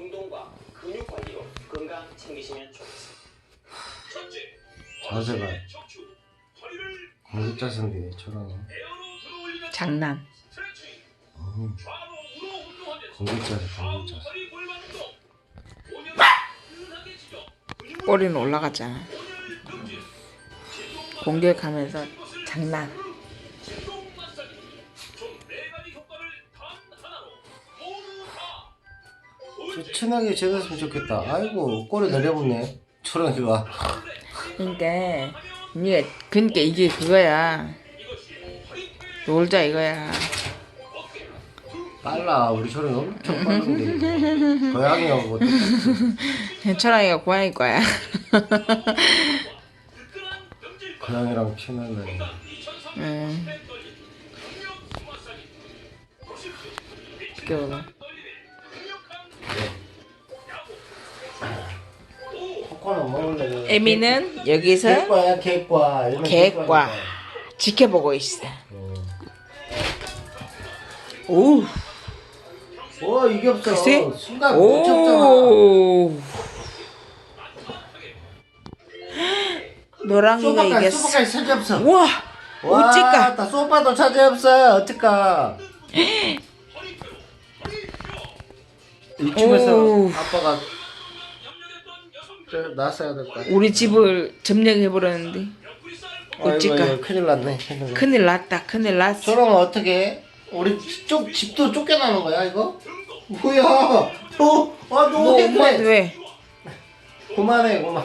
운동과 근육 관리로 건강 챙기시면 좋겠습니다. 첫째, 자세가 초롱이 에어로 들어올리는 장난. 온열 은하게 지져 근육을 꼬리는 올라갔잖아. 공격하면서 장난. 친하게 지냈으면 좋겠다 아이고 꼬리 내려붙네 초롱이가 그러니까 이게 그러니까 이게 그거야. 놀자 이거야. 빨라 우리 초롱이 엄청 빠른데 고양이하고 천왕이가 고양이 거야. 고양이랑 친하네 응. 귀여워. 코코넛 먹을래 에미는 여기서 개과 이런 개과. 지켜보고 있어. 어. 오, 와 이게 없어 글쎄? 순간 못 오. 노랑이가 소파까지 이겼어. 소파까지 차지 없어 우와, 어찌까? 나 소파도 차지 없어 이쯤에서 오. 아빠가 저 놨어야 될것 같아 우리 집을 점령해 버렸는데 아이고, 어찌까? 큰일 났네 큰일 났네. 큰일 났다, 큰일 났어. 저러면 어떻게 해? 우리 쪽 집도 쫓겨나는 거야 이거? 뭐야 너, 아, 뭐 너무 엄마한테 힘들어 왜? 그만해 그만